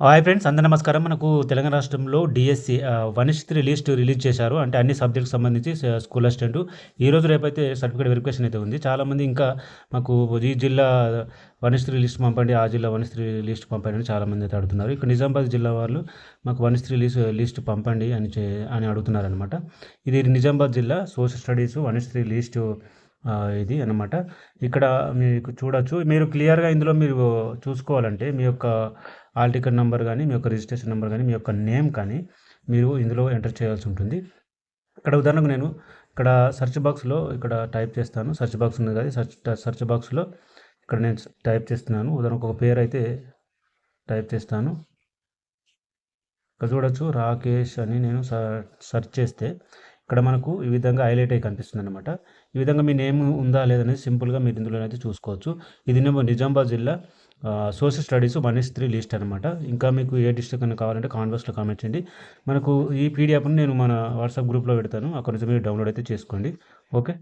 Hi friends అందరూ నమస్కారం. మనకు తెలంగాణ రాష్ట్రంలో డిఎస్సి త్రీ లిస్ట్ రిలీజ్ చేశారు. అంటే అన్ని సబ్జెక్ట్స్ సంబంధించి స్కూల్ అసిస్టెంట్. ఈ రోజు రేపైతే సర్టిఫికేట్ వెరిఫికేషన్ అయితే ఉంది. చాలామంది ఇంకా మాకు ఈ జిల్లా వనిష్త్రి లిస్ట్ పంపండి ఆ జిల్లా వనిష్త్రి లిస్ట్ పంపండి అని చాలామంది అయితే అడుగుతున్నారు. ఇక్కడ నిజామాబాద్ జిల్లా వాళ్ళు మాకు వనిష్త్రి లిస్ట్ లిస్ట్ పంపండి అని చే అని అడుగుతున్నారు అనమాట ఇది నిజామాబాద్ జిల్లా సోషల్ స్టడీస్ వనిష్త్రి లిస్ట్ ఇది అన్నమాట. ఇక్కడ మీకు చూడొచ్చు. మీరు క్లియర్గా ఇందులో మీరు చూసుకోవాలంటే మీ యొక్క ఆల్ టికెట్ నెంబర్ కానీ మీ యొక్క రిజిస్ట్రేషన్ నెంబర్ కానీ మీ యొక్క నేమ్ కానీ మీరు ఇందులో ఎంటర్ చేయాల్సి ఉంటుంది. ఇక్కడ ఉదాహరణకు నేను ఇక్కడ సెర్చ్ బాక్స్లో ఇక్కడ టైప్ చేస్తాను. సెర్చ్ బాక్స్ ఉంది కదా సెర్చ్ సెర్చ్ బాక్స్లో ఇక్కడ నేను టైప్ చేస్తున్నాను. ఉదాహరణకు ఒక పేరు అయితే టైప్ చేస్తాను. ఇక్కడ చూడొచ్చు రాకేష్ అని నేను స- సెర్చ్ చేస్తే ఇక్కడ మనకు ఈ విధంగా హైలైట్ అయి కనిపిస్తుంది అనమాట ఈ విధంగా మీ నేమ్ ఉందా లేదనేది సింపుల్గా మీరు ఇందులో అయితే చూసుకోవచ్చు. ఇది నేమో నిజామాబాద్ జిల్లా social studies one is three list అనమాట ఇంకా మీకు ఏ డిస్ట్రిక్ట్ అని కావాలంటే కాన్వర్స్లో కామెంట్ చేయండి. మనకు ఈ పీడిఎఫ్ను నేను మన వాట్సాప్ గ్రూప్లో పెడతాను. అక్కడ నుంచి మీరు డౌన్లోడ్ అయితే చేసుకోండి. ఓకే?